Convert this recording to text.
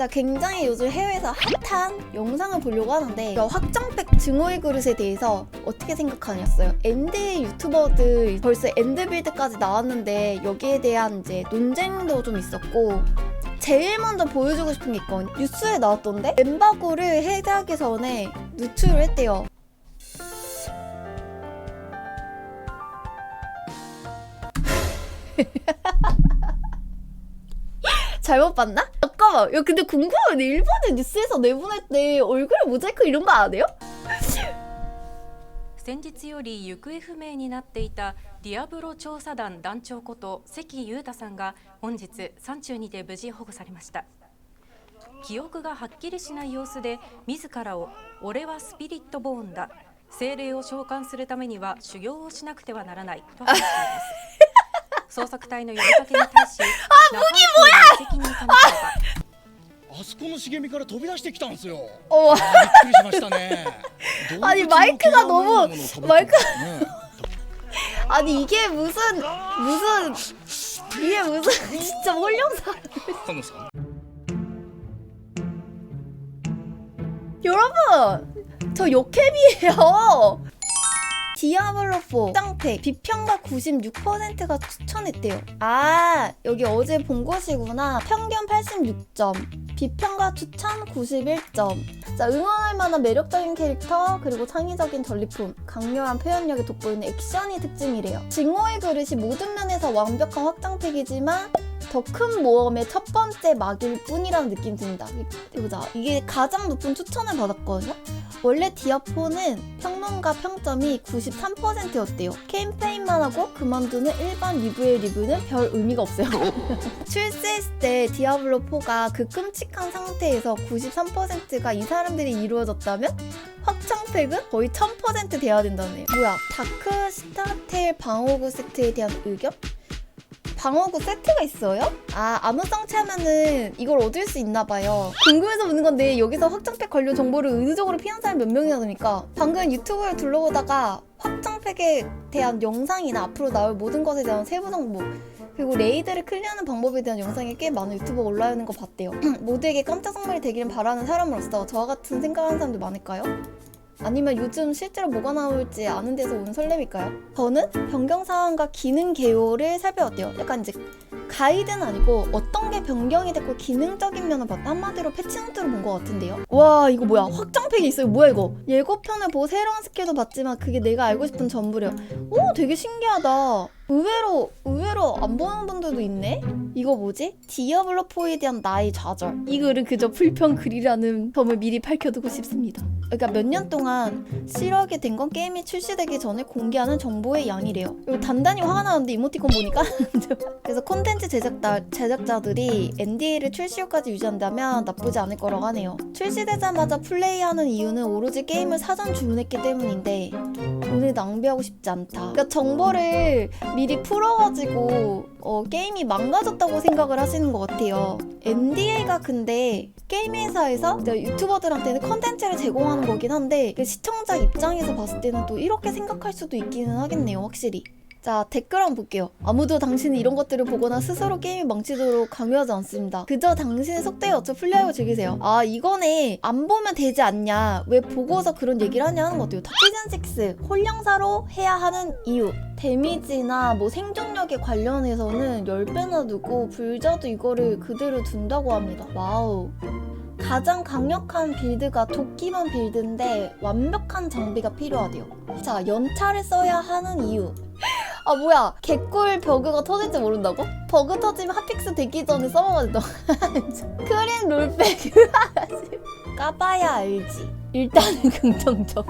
자, 굉장히 요즘 해외에서 핫한 영상을 보려고 하는데 이 확장팩 증오의 그릇에 대해서 어떻게 생각하냐어요 엔드 유튜버들 벌써 엔드 빌드까지 나왔는데 여기에 대한 이제 논쟁도 좀 있었고 제일 먼저 보여주고 싶은 게 있거든요. 뉴스에 나왔던데 엠바고를 해제하기 전에 누출을 했대요. 잘못 봤나? 잠깐만. 야, 근데 궁금한데 일본의 뉴스에서 내보낼 때 얼굴 모자이크 이런 거 안 해요? 先日より行方不明になっていたディアブロ調査団団長こと関裕太さんが本日山中にて無事保護されました記憶がはっきりしない様子で自らを「俺はスピリットボーンだ精霊を召喚するためには修行をしなくてはならない」と話しています捜索隊の呼びかけに対しあ麦もや 茂みから飛び出してきたんですよ。 어, あーびっくりしましたね。あに動物のマイクが毛のようなものを被ってますね 아니 이게 무슨 무슨 이게 무슨 진짜 홀령사 カノさん。 여러분 저 요캠이에요 디아블로4 짱팩 비평가 96%가 추천했대요 아 여기 어제 본 것이구나 평균 86점 비평가 추천 91점 자 응원할 만한 매력적인 캐릭터 그리고 창의적인 전리품 강렬한 표현력이 돋보이는 액션이 특징이래요 징호의 그릇이 모든 면에서 완벽한 확장팩이지만 더큰 모험의 첫 번째 막일 뿐이라는 느낌. 이- 보자. 이게 가장 높은 추천을 받았거든요. 원래 디아4는 평론가 평점이 93%였대요. 캠페인만 하고 그만두는 일반 리뷰의 리뷰는 별 의미가 없어요. 출시했을 때 디아블로4가 그 끔찍한 상태에서 93%가 이 사람들이 이루어졌다면 확장팩은 거의 1000% 돼야 된다네요. 뭐야, 다크 스타텔 방어구 세트에 대한 의견? 방어구 세트가 있어요? 아, 암흑성체 하면은 이걸 얻을 수 있나 봐요. 궁금해서 묻는 건데 여기서 확장팩 관련 정보를 의도적으로 피한 사람이 몇 명이나 됩니까? 방금 유튜브를 둘러보다가 확장팩에 대한 영상이나 앞으로 나올 모든 것에 대한 세부 정보 그리고 레이드를 클리어하는 방법에 대한 영상이 꽤 많은 유튜버가 올라오는 거 봤대요. 모두에게 깜짝 선물이 되기를 바라는 사람으로서 저와 같은 생각하는 사람들 많을까요? 아니면 요즘 실제로 뭐가 나올지 아는 데서 온 설렘일까요? 저는 변경 사항과 기능 개요를 살펴봤대요. 약간 이제 가이드는 아니고 어떤 게 변경이 됐고 기능적인 면을 봤다. 한마디로 패치 노트를 본 것 같은데요. 와 이거 뭐야 확장팩이 있어요. 뭐야 이거? 예고편을 보고 새로운 스킬도 봤지만 그게 내가 알고 싶은 전부래요. 오 되게 신기하다. 의외로 의외로 안 보는 분들도 있네. 이거 뭐지? 디아블로 4에 대한 나의 좌절. 이 글은 그저 불평 글이라는 점을 미리 밝혀두고 싶습니다. 그러니까 몇 년 동안 실하게 된 건 게임이 출시되기 전에 공개하는 정보의 양이래요. 이거 단단히 화가 나는데 이모티콘 보니까 그래서 콘텐츠 제작자, 제작자들이 NDA를 출시 후까지 유지한다면 나쁘지 않을 거라고 하네요. 출시되자마자 플레이하는 이유는 오로지 게임을 사전 주문했기 때문인데 돈을 낭비하고 싶지 않다. 그러니까 정보를 미리 풀어가지고 어, 게임이 망가졌다고 생각을 하시는 것 같아요. NDA가 근데 게임 회사에서 유튜버들한테는 컨텐츠를 제공하는 거긴 한데 그 시청자 입장에서 봤을 때는 또 이렇게 생각할 수도 있기는 하겠네요, 확실히. 자, 댓글 한번 볼게요. 아무도 당신이 이런 것들을 보거나 스스로 게임이 망치도록 강요하지 않습니다. 그저 당신의 속도에 맞춰 플레이하고 즐기세요. 아, 이거네. 안 보면 되지 않냐. 왜 보고서 그런 얘기를 하냐 하는 것 같아요. 시즌 6, 홀령사로 해야 하는 이유. 데미지나 뭐 생존력에 관련해서는 10배나 두고 불자도 이거를 그대로 둔다고 합니다. 와우. 가장 강력한 빌드가 도끼만 빌드인데 완벽한 장비가 필요하대요. 자, 연차를 써야 하는 이유. 아 뭐야 개꿀 버그가 터질지 모른다고? 버그 터지면 핫픽스 되기 전에 써먹어야 된다 크린 롤백 까봐야 알지 일단은 긍정적